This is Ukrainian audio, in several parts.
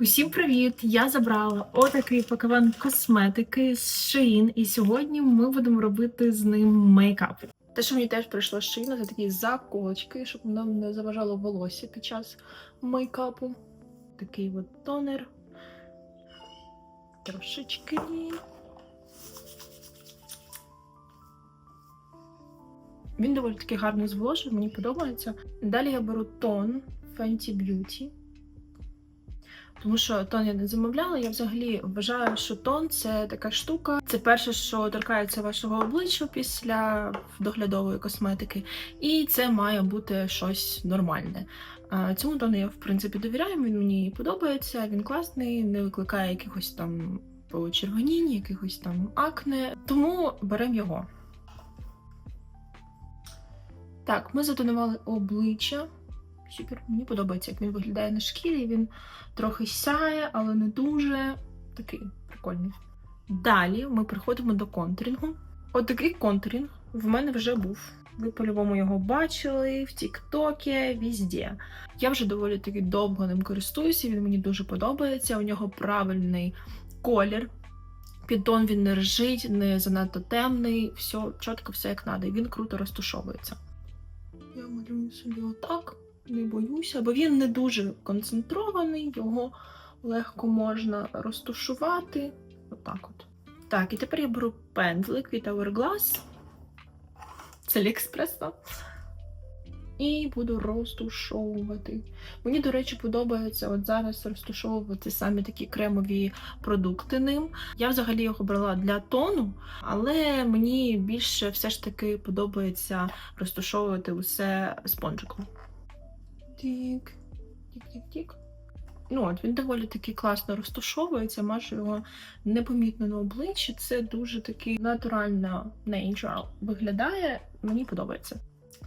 Усім привіт! Я забрала отакий пакаван косметики з Shein, і сьогодні ми будемо робити з ним мейкап. Те, що мені теж прийшло з Shein, це такі заколочки, щоб нам не заважало волосся під час мейкапу. Такий от тонер. Трошечки. Він доволі таки гарно зволожив, мені подобається. Далі я беру тон Fenty Beauty. Тому що тон я не замовляла. Я взагалі вважаю, що тон це така штука. Це перше, що торкається вашого обличчя після доглядової косметики, і це має бути щось нормальне. Цьому тону я в принципі довіряю. Він мені подобається, він класний, не викликає якихось там почервонінь, якихось там акне. Тому беремо його. Так, ми затонували обличчя. Супер, мені подобається, як він виглядає на шкірі. Він трохи сяє, але не дуже такий прикольний. Далі ми приходимо до контурінгу. От такий контурінг в мене вже був. Ви по-любому його бачили в Тіктокі, візде. Я вже доволі таки довго ним користуюся, він мені дуже подобається. У нього правильний колір. Підтон він не ржить, не занадто темний, все чітко, все як треба. І він круто розтушовується. Я малюю собі отак не боюся, бо він не дуже концентрований, його легко можна розтушувати. Отак от. Так, і тепер я беру пензлик від Hourglass. Це Аліекспреса. І буду розтушовувати. Мені, до речі, подобається от зараз розтушовувати саме такі кремові продукти ним. Я взагалі його брала для тону, але мені більше все ж таки подобається розтушовувати усе спонжиком. Тік, тік-тік-тік. Ну, от він доволі таки класно розташовується, майже його непомітно на обличчі. Це дуже такий натурально natural виглядає. Мені подобається.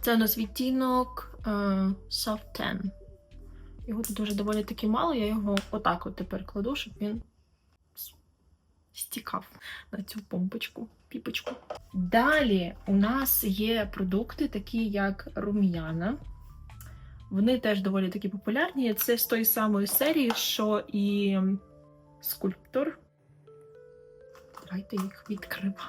Це у нас відтінок е, Soft Tan. Його тут дуже доволі таки мало, я його отак от тепер кладу, щоб він стікав на цю помпочку, піпочку. Далі у нас є продукти, такі як рум'яна. Вони теж доволі такі популярні. Це з тої самої серії, що і скульптор. Давайте їх відкривати.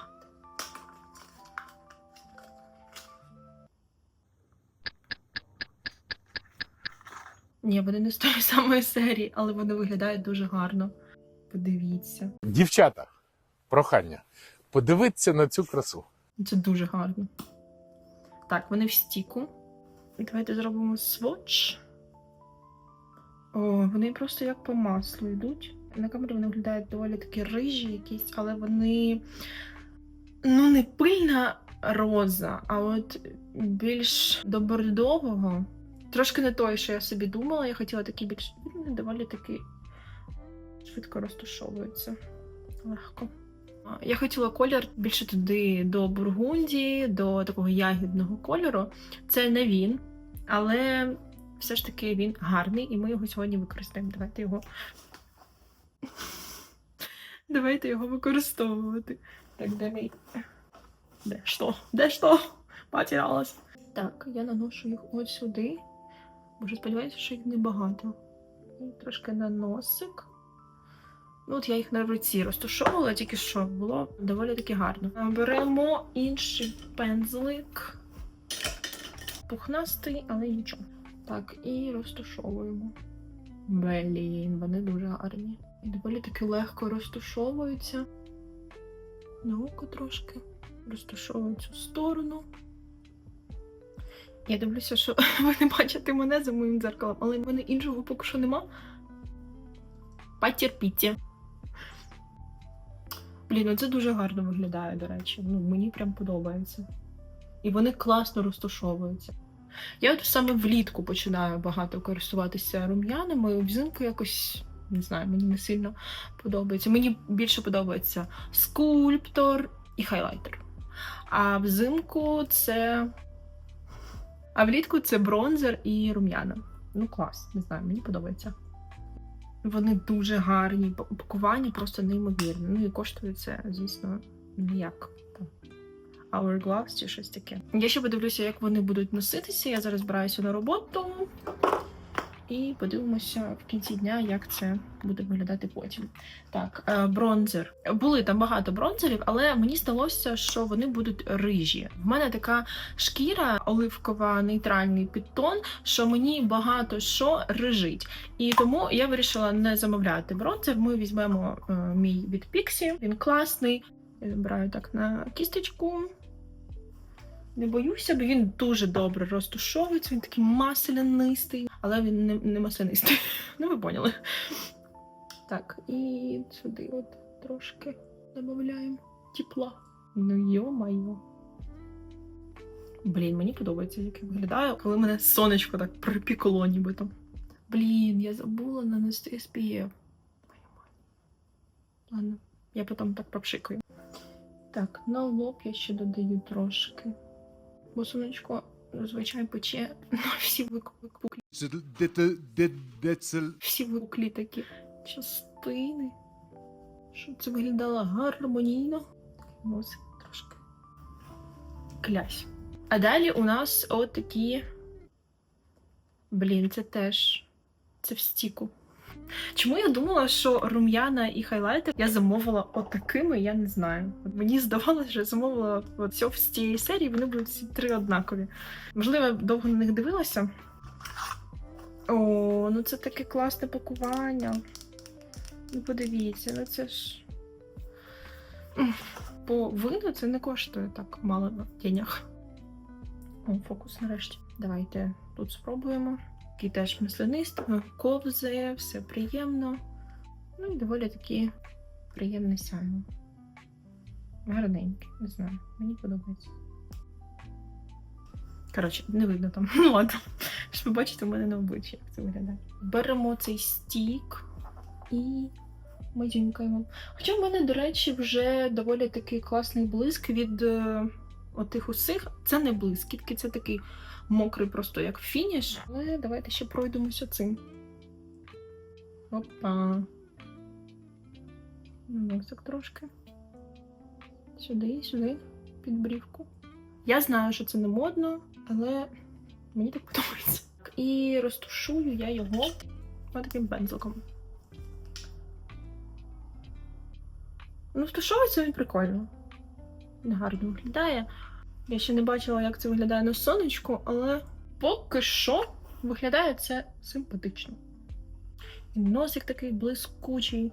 Ні, вони не з тої самої серії, але вони виглядають дуже гарно. Подивіться. Дівчата, прохання, подивіться на цю красу. Це дуже гарно. Так, вони в стіку. Давайте зробимо сводч. О, вони просто як по маслу йдуть. На камері вони виглядають доволі такі рижі якісь, але вони. Ну, не пильна роза, а от більш до бордового. Трошки не той, що я собі думала. Я хотіла такий більш. Вони доволі таки швидко розташовуються. Легко. Я хотіла колір більше туди до бургунді, до такого ягідного кольору. Це не він, але все ж таки він гарний, і ми його сьогодні використаємо. Давайте його. Давайте його використовувати. Так, де мій. Де що? Де що? Потерялась. Так, я наношу їх ось сюди. Боже, сподіваюся, що їх небагато. Трошки на носик. Ну, от я їх на руці розташовувала, тільки що було доволі таки гарно. Беремо інший пензлик. Пухнастий, але нічого. Так, і розташовуємо. Блін, вони дуже гарні. І доволі таки легко розташовуються. На око трошки. Розташовую цю сторону. Я дивлюся, що ви не бачите мене за моїм дзеркалом, але в мене іншого поки що нема. Потерпіть. Блін, ну це дуже гарно виглядає, до речі. Ну, мені прям подобається. І вони класно розташовуються. Я от саме влітку починаю багато користуватися рум'янами, взимку якось. Не знаю, мені не сильно подобається. Мені більше подобається скульптор і хайлайтер. А взимку це. А влітку це бронзер і рум'яна. Ну, клас, не знаю, мені подобається. Вони дуже гарні, па- пакування просто неймовірне. Ну і коштує це, звісно, ніяк. Hourglass чи щось таке. Я ще подивлюся, як вони будуть носитися. Я зараз збираюся на роботу. і подивимося в кінці дня, як це буде виглядати потім. Так, е, бронзер. Були там багато бронзерів, але мені здалося, що вони будуть рижі. В мене така шкіра оливкова, нейтральний підтон, що мені багато що рижить. І тому я вирішила не замовляти бронзер. Ми візьмемо е, мій від Pixie. Він класний. Я забираю так на кісточку. Не боюся, бо він дуже добре розтушовується, він такий маслянистий, але він не, не маслянистий. Ну, ви поняли. Так, і сюди от трошки додаємо тепла. Ну йо-майо. Блін, мені подобається, як я виглядаю, коли мене сонечко так припікало нібито. Блін, я забула нанести SPF. Ладно, я потім так попшикаю. Так, на лоб я ще додаю трошки. Бо сонечко зазвичай пече на всі виклики. Всі випуклі такі частини. Щоб це виглядало гармонійно. Ось трошки. Клясь. А далі у нас отакі. Блін, це теж. Це в стіку. Чому я думала, що рум'яна і хайлайтер я замовила отакими, я не знаю. Мені здавалося, що я замовила все з цієї серії, вони будуть всі три однакові. Можливо, я довго на них дивилася. О, ну це таке класне пакування. Ну, подивіться, ну це ж. По виду це не коштує так мало на денях. О, фокус нарешті. Давайте тут спробуємо. Такий теж маслянистий, ковзає, все приємно. Ну і доволі таки приємне сяйво. Гарненький, не знаю, мені подобається. Коротше, не видно там. Ну. Щоб ви бачите у мене на обличчі, як це виглядає. Беремо цей стік і мазюнькаємо. Хоча в мене, до речі, вже доволі такий класний блиск від е, отих усіх. Це не блискітки, це такий мокрий, просто як фініш. Але давайте ще пройдемося цим. Опа. Носик трошки. Сюди, сюди, під брівку. Я знаю, що це не модно, але мені так подобається. І розтушую я його таким пензликом. Ну, втушовується він прикольно. Він гарно виглядає. Я ще не бачила, як це виглядає на сонечку, але поки що виглядає це симпатично. І носик такий блискучий.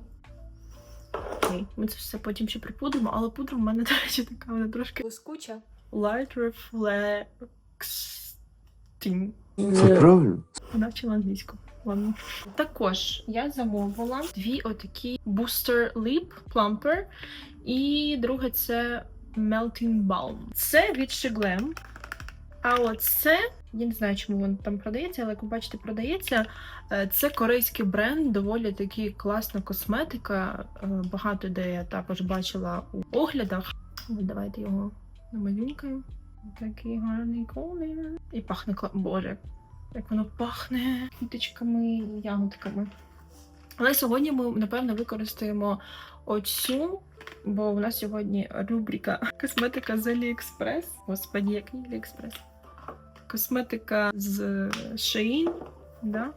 Окей, ми це все потім ще припудримо, але пудра в мене, до речі, така вона трошки Блискуча. Light Reflecting. Це правильно? Вона вчила англійську. Ладно. Також я замовила дві отакі Booster Lip Plumper. І друге це Melting Balm. Це від Shiglam. А от це, я не знаю, чому воно там продається, але як ви бачите, продається. Е, Це корейський бренд, доволі таки класна косметика. Е, Багато де я також бачила у оглядах. Давайте його намалюнкаємо. Такий гарний колір. І пахне. Боже, як воно пахне квіточками і ягодками. Але сьогодні ми, напевно, використаємо оцю, бо у нас сьогодні рубрика косметика з AliExpress. Господі, який AliExpress? Косметика з Shein, да?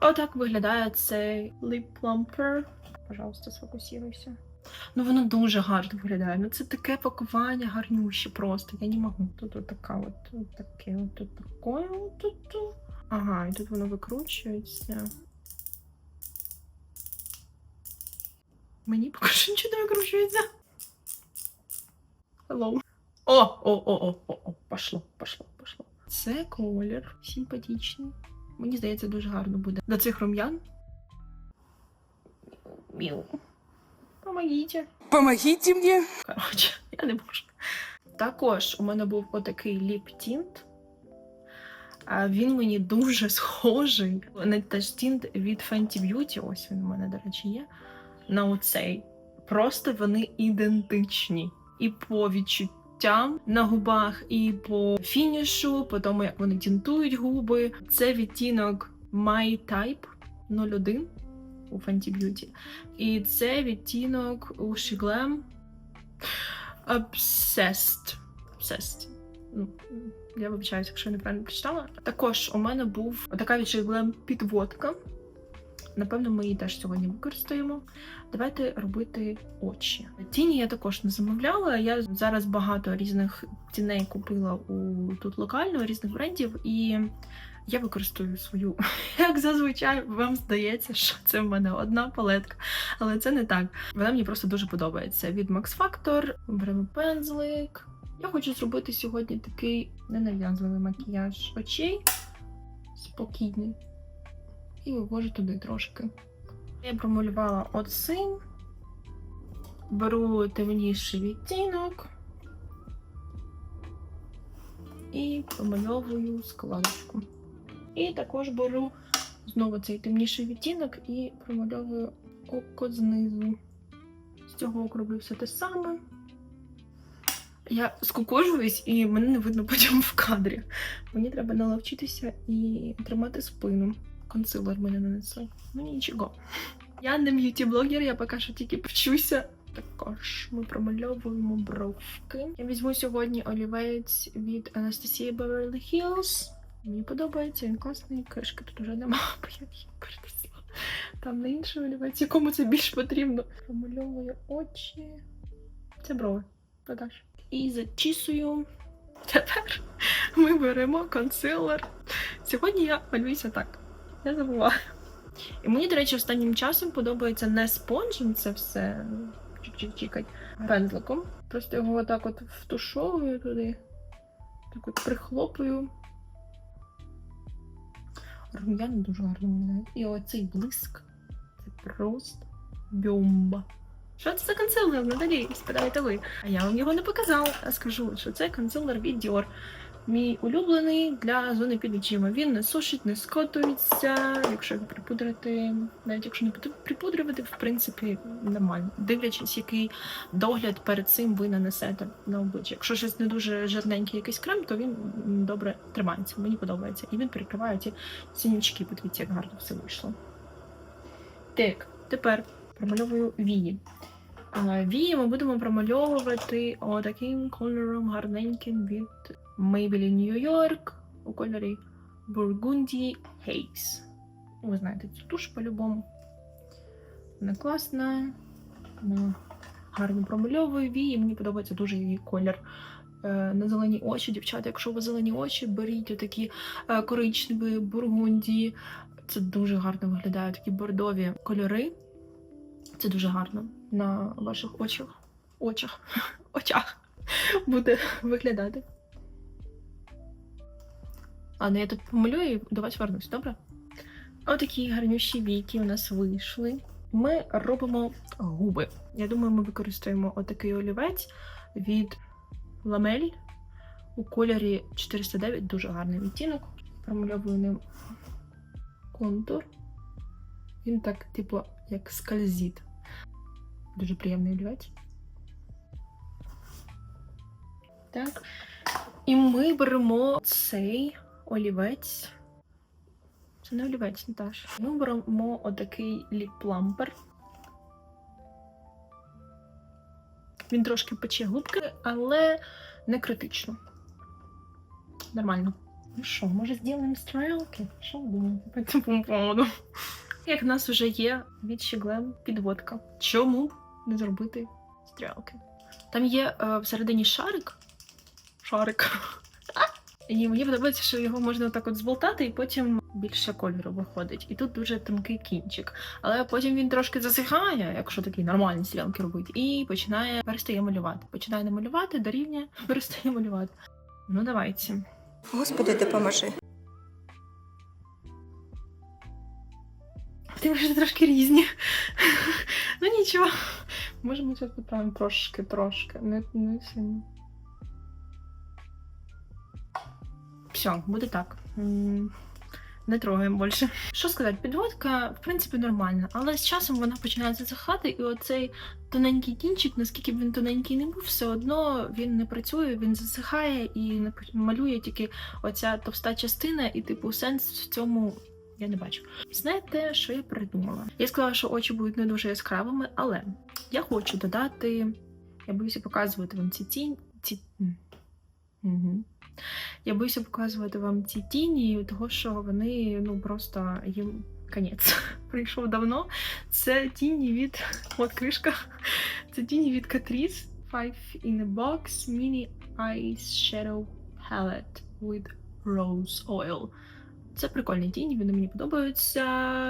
Отак виглядає цей lip plumper. Пожалуйста, сфокусируйся. Ну воно дуже гарно виглядає. Ну це таке пакування гарнюще просто. Я не можу. Тут от така от, от таке, от таке, от тут. тут. Ага, і тут воно викручується. Мені поки що нічого не викручується. Hello. О, о, о, о, о, о, пошло, пошло, пошло. Це колір симпатичний. Мені здається, дуже гарно буде. До цих рум'ян. Міу. Помогите. Помогите мне. Коротше, я не можу. Також у мене був отакий ліп-тінт. Він мені дуже схожий на теж тінт від Fenty Beauty. Ось він у мене, до речі, є. На оцей. Просто вони ідентичні. І по відчуттям на губах, і по фінішу, по тому, як вони тінтують губи. Це відтінок My Type 01 у Fenty Beauty. І це відтінок у Shiglam Obsessed. Obsessed. Ну, Я вибачаюся, якщо я неправильно прочитала. Також у мене був така відшиблем підводка. Напевно, ми її теж сьогодні використаємо. Давайте робити очі. Тіні я також не замовляла. Я зараз багато різних тіней купила у тут локально, різних брендів, і я використовую свою. Як зазвичай вам здається, що це в мене одна палетка, але це не так. Вона мені просто дуже подобається. Від Max Factor беремо пензлик. Я хочу зробити сьогодні такий ненав'язливий макіяж очей. Спокійний. І вивожу туди трошки. Я промалювала оцим. Беру темніший відтінок і промальовую складочку. І також беру знову цей темніший відтінок і промальовую око знизу. З цього роблю все те саме. Я скукожуюсь і мене не видно потім в кадрі. Мені треба наловчитися і тримати спину. Консилер мене нанесли. Ну нічого. Я не б'юті-блогер, я поки що тільки вчуся. Також ми промальовуємо бровки. Я візьму сьогодні олівець від Анастасії Beverly Hills. Мені подобається, він класний. Кришки тут уже нема, бо я її перенесла. Там на інший олівець, якому це більш потрібно. Промальовую очі. Це брови. Продаж. І зачісую. Тепер ми беремо консилер. Сьогодні я малююся так. Я забуваю. І мені, до речі, останнім часом подобається не спонжем це все чик-чик-чикать пензликом. Просто його отак от втушовую туди, так от прихлопую. Рум'яна дуже гарно виглядає. І оцей блиск це просто бомба. Що це за консилер? Надалі, спитаєте ви. А я вам його не показала. А скажу, що це консилер від Dior. Мій улюблений для зони під очима. Він не сушить, не скотується. Якщо його припудрити, навіть якщо не припудрювати, в принципі, нормально. Дивлячись, який догляд перед цим ви нанесете на обличчя. Якщо щось не дуже жирненький якийсь крем, то він добре тримається. Мені подобається. І він перекриває ті синячки. Подивіться, як гарно все вийшло. Так, тепер промальовую вії. Вії ми будемо промальовувати отаким кольором гарненьким від Maybelline New York у кольорі Burgundy Haze. Ви знаєте цю туш по-любому. Вона класна, вона гарно промальовує вії. Мені подобається дуже її колір. Е, На зелені очі, дівчата, якщо у вас зелені очі, беріть отакі е, коричневі, бургунді. Це дуже гарно виглядає, такі бордові кольори. Це дуже гарно на ваших очах. Очах. Очах буде виглядати. Ладно, я тут помалюю і до вас вернусь, добре? Отакі гарнющі віки у нас вийшли. Ми робимо губи. Я думаю, ми використаємо отакий олівець від ламель у кольорі 409, дуже гарний відтінок. Промальовую ним контур. Він так, типу, як скользить. Дуже приємний олівець. Так. І ми беремо цей олівець. Це не олівець, Наташ. Ми беремо отакий ліп-лампер. Він трошки пече губки, але не критично. Нормально. Ну що, може зробимо стрілки? Що ви думаєте по цьому поводу? Як в нас вже є від Щеглем підводка. Чому не зробити стрілки? Там є е, всередині шарик. Шарик. І мені подобається, що його можна так от зболтати, і потім більше кольору виходить. І тут дуже тонкий кінчик. Але потім він трошки засихає, якщо такі нормальні стрілки робити, і починає перестає малювати. Починає не малювати, дорівнює, перестає малювати. Ну, давайте. Господи, допоможи. Ти вже трошки різні. ну нічого. Може, ми зараз поправимо трошки, трошки. Не, не сильно. Все, буде так. Не трогаємо більше. Що сказати, підводка, в принципі, нормальна, але з часом вона починає засихати, і оцей тоненький кінчик, наскільки б він тоненький не був, все одно він не працює, він засихає і малює тільки оця товста частина, і, типу, сенс в цьому я не бачу. Знаєте, що я придумала? Я сказала, що очі будуть не дуже яскравими, але я хочу додати. Я боюся показувати вам ці тінь. Ці... Угу. Я боюся показувати вам ці тіні, того що вони ну просто їм конець прийшов давно. Це тіні від от кришка. Це тіні від Catrice 5 in a box mini Eyes Shadow Palette with Rose Oil. Це прикольні тіні, вони мені подобаються.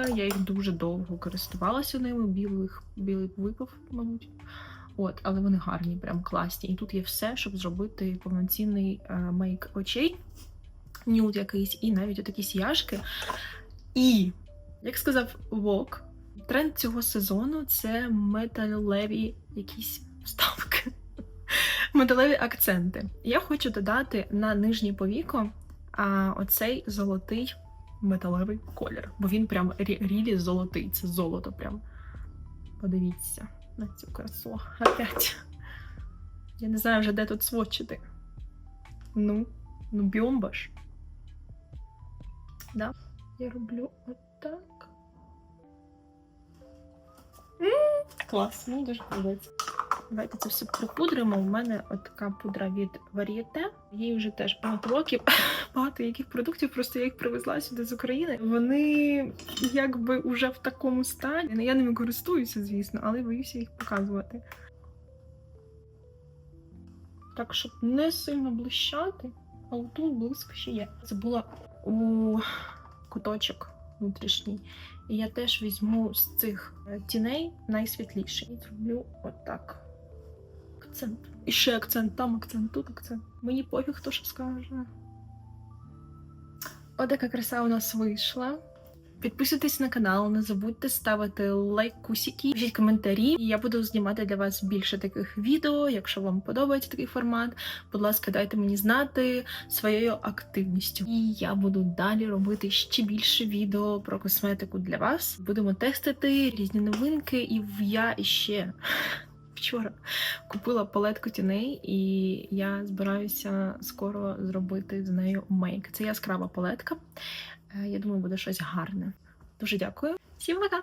Я їх дуже довго користувалася ними. Білих, білий випав, мабуть. От, але вони гарні, прям класні. І тут є все, щоб зробити повноцінний мейк очей, нюд якийсь, і навіть отакі сіяшки. І, як сказав Вок, тренд цього сезону це металеві якісь вставки. Металеві акценти. Я хочу додати на нижнє повіко а, оцей золотий металевий колір. Бо він прям рілі золотий. Це золото прям. Подивіться на цю красу. Опять. Я не знаю вже, де тут сводчити. Ну, ну бьомба ж. Да. Я роблю отак. М, Клас, мені дуже подобається. Давайте це все припудримо. У мене от така пудра від Varieté. Їй вже теж багато років. Багато яких продуктів, просто я їх привезла сюди з України. Вони якби уже в такому стані. Я ними користуюся, звісно, але боюся їх показувати. Так, щоб не сильно блищати, але тут блиск ще є. Забула у куточок внутрішній. І я теж візьму з цих е, тіней найсвітліший. І зроблю отак. Акцент. І ще акцент, там акцент, тут акцент. Мені пофіг, хто що скаже. Отака краса у нас вийшла. Підписуйтесь на канал, не забудьте ставити лайкусики, пишіть коментарі. І я буду знімати для вас більше таких відео. Якщо вам подобається такий формат, будь ласка, дайте мені знати своєю активністю. І я буду далі робити ще більше відео про косметику для вас. Будемо тестити різні новинки, і я ще вчора купила палетку тіней, і я збираюся скоро зробити з нею мейк. Це яскрава палетка. Е, Я думаю, буде щось гарне. Дуже дякую. Всім пока!